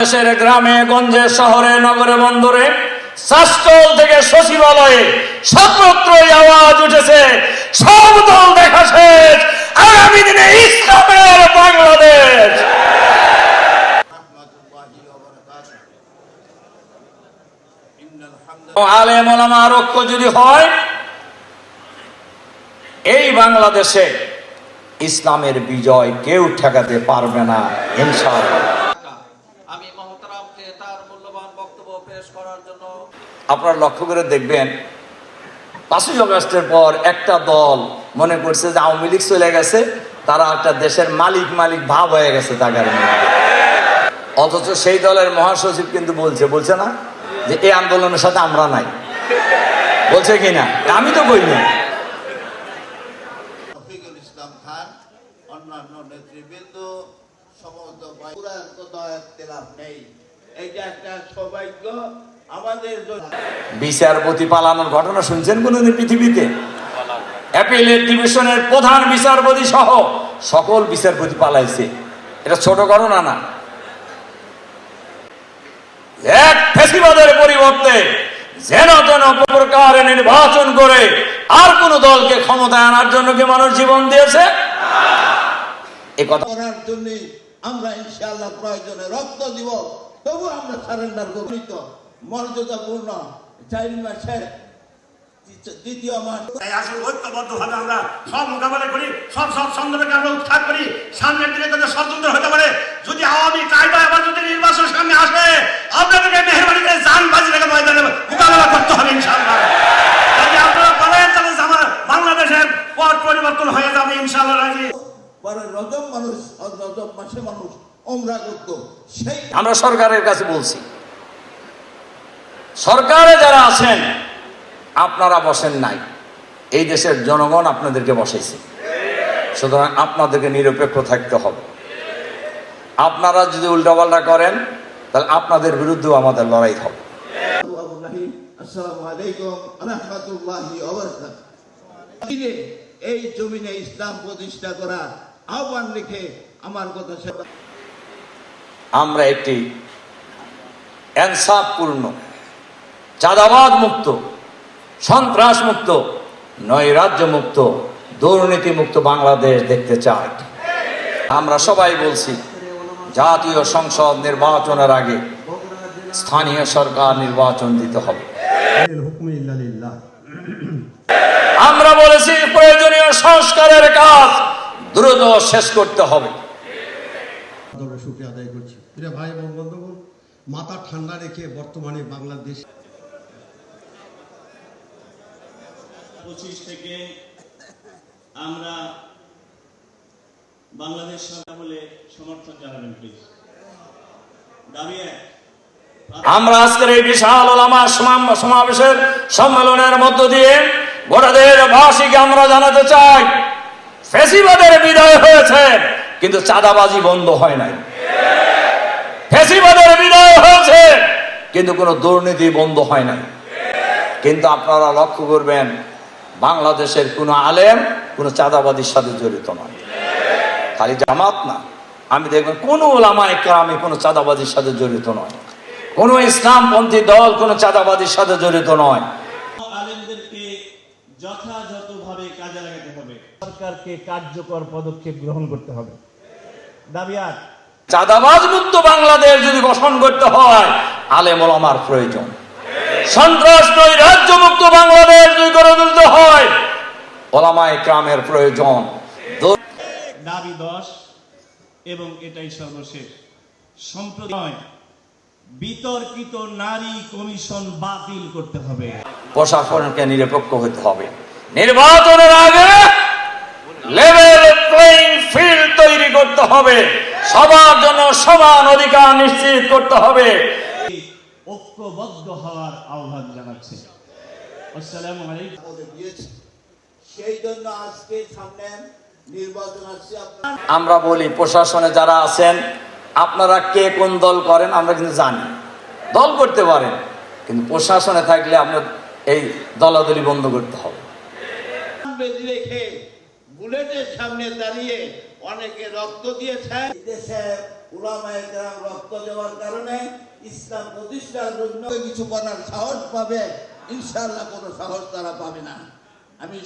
দেশের গ্রামে, গঞ্জে, শহরে, নগরে, বন্দরে শাসল থেকে সচিবালয়ে আওয়াজ উঠেছে, সব দল দেখা শেষ। আগামী দিনে ইসলামের বাংলাদেশ। ঐক্য যদি হয়, এই বাংলাদেশে ইসলামের বিজয় কেউ ঠেকাতে পারবে না, ইনশাআল্লাহ আমি মহতারামকে তার মূল্যবান বক্তব্য পেশ করার জন্য আপনারা লক্ষ্য করে দেখবেন পাঁচই আগস্টের পর একটা দল মনে করছে যে আওয়ামী লীগ চলে গেছে তারা একটা দেশের মালিক মালিক ভাব হয়ে গেছে তাদের মধ্যে। অথচ সেই দলের মহাসচিব কিন্তু বলছে বলছে না যে এই আন্দোলনের সাথে আমরা নাই। বলছে কি না? আমি তো বলি না ইসলাম খান অন্যান্য নেতৃবৃন্দ সমস্ত নেই। আমাদের বিচারপতি পালানোর ঘটনা শুনছেন কোনদিন পৃথিবীতে? ডিভিশনের প্রধান বিচারপতি সহ সকল বিচারপতি পালাইছে। এটা ছোট ঘটনা না। এক ফেসিবাদের পরিবর্তে যেন নির্বাচন করে আর কোন দলকে ক্ষমতায় আনার জন্য কি মানুষ জীবন দিয়েছে? এ কথা করার জন্য আমরা ইনশাআল্লাহ প্রয়োজনে রক্ত দিব। তবু আমরা সারেন্ডার করিত মর্যাদাপূর্ণ চার মাসের দ্বিতীয় মাস। তাই আসলে ঐক্যবদ্ধভাবে আমরা সব মোকাবেলা করি সব আমরা উৎখাত করি। সামনের স্বতন্ত্র হতে পারে। যদি আওয়ামী কায়দা আবার যদি নির্বাচন সামনে আসে আপনাদেরকে মেহরবানি করে যান বাজি রেখে ময়দানে মোকাবেলা করতে হবে ইনশাআল্লাহ। যদি আপনারা বলেন তাহলে আমার বাংলাদেশের পথ পরিবর্তন হয়ে যাবে ইনশাআল্লাহ রাজি। পরে রজব মানুষ রজব মাসে মানুষ। আমরা সরকারের কাছে বলছি সরকারে যারা আছেন আপনারা বসেন নাই। এই দেশের জনগণ আপনাদেরকে বসাইছে। সুতরাং আপনাদেরকে নিরপেক্ষ থাকতে হবে। আপনারা যদি উল্টাপাল্টা করেন তাহলে আপনাদের বিরুদ্ধেও আমাদের লড়াই হবে। এই জমিনে ইসলাম প্রতিষ্ঠা করা আহ্বান লিখে আমার কথা আমরা একটি অ্যানসাপূর্ণ চাঁদাবাদ মুক্ত সন্ত্রাস মুক্ত নৈরাজ্য মুক্ত দুর্নীতি মুক্ত বাংলাদেশ দেখতে চাই। আমরা সবাই বলছি, জাতীয় সংসদ নির্বাচনের আগে স্থানীয় সরকার নির্বাচন দিতে হবে। আমরা বলেছি, প্রয়োজনীয় সংস্কারের কাজ দ্রুত শেষ করতে হবে। প্রিয় ভাই এবং বন্ধুগণ মাথা ঠান্ডা রেখে বর্তমানে বাংলাদেশ পঁচিশ থেকে আমরা বাংলাদেশ সরকার বলে সমর্থন জানাবেন প্লিজ দাবি এক আমরা আজকের এই বিশাল ওলামা সমাবেশের সম্মেলনের মধ্য দিয়ে গোটাদের ভাষীকে আমরা জানাতে চাই। ফেসিবাদের বিদায় হয়েছে কিন্তু চাঁদাবাজি বন্ধ হয় নাই ফেসিবাদের বিদায় হয়েছে কিন্তু কোনো দুর্নীতি বন্ধ হয় নাই। কিন্তু আপনারা লক্ষ্য করবেন বাংলাদেশের কোনো আলেম কোনো চাঁদাবাজির সাথে জড়িত নয়। খালি জামাত না। আমি দেখবেন কোনো ওলামায় আমি কোনো চাঁদাবাজির সাথে জড়িত নয়। কোনো ইসলামপন্থী দল কোনো চাঁদাবাজির সাথে জড়িত নয়। আলেমদেরকে যথাযথভাবে কাজে লাগাতে হবে। সরকারকে কার্যকর পদক্ষেপ গ্রহণ করতে হবে। দাবি চাঁদাবাজ মুক্ত বাংলাদেশ যদি গঠন করতে হয় আলেম ওলামার প্রয়োজন। সন্ত্রাস নৈরাজ্য মুক্ত বাংলাদেশ যদি গড়ে তুলতে হয়। ওলামায় ক্রামের প্রয়োজন। দাবি দশ এবং এটাই সর্বশেষ। সম্প্রতি নয় বিতর্কিত নারী কমিশন বাতিল করতে হবে। প্রশাসনকে নিরপেক্ষ হতে হবে। নির্বাচনের আগে লেভেল প্লেইং ফিল্ড তৈরি করতে হবে। সবার জন্য সমান অধিকার নিশ্চিত করতে হবে। ঐক্যবদ্ধ হওয়ার আহ্বান জানাচ্ছে। আসসালামু আলাইকুম। সেই জন্য আজকে সামনে নির্বাচন আসছে। আমরা বলি প্রশাসনে যারা আছেন আপনারা কে কোন দল করেন আমরা কিন্তু জানি। দল করতে পারেন কিন্তু প্রশাসনে থাকলে আপনার এই দলাদলি বন্ধ করতে হবে। রেখে বুলেটের সামনে দাঁড়িয়ে অনেকে রক্ত দিয়েছে দেশে উলামায়ে রক্ত দেওয়ার কারণে ইসলাম প্রতিষ্ঠার জন্য কিছু করার সাহস পাবে ইনশাল্লাহ কোনো সাহস তারা পাবে না। আমি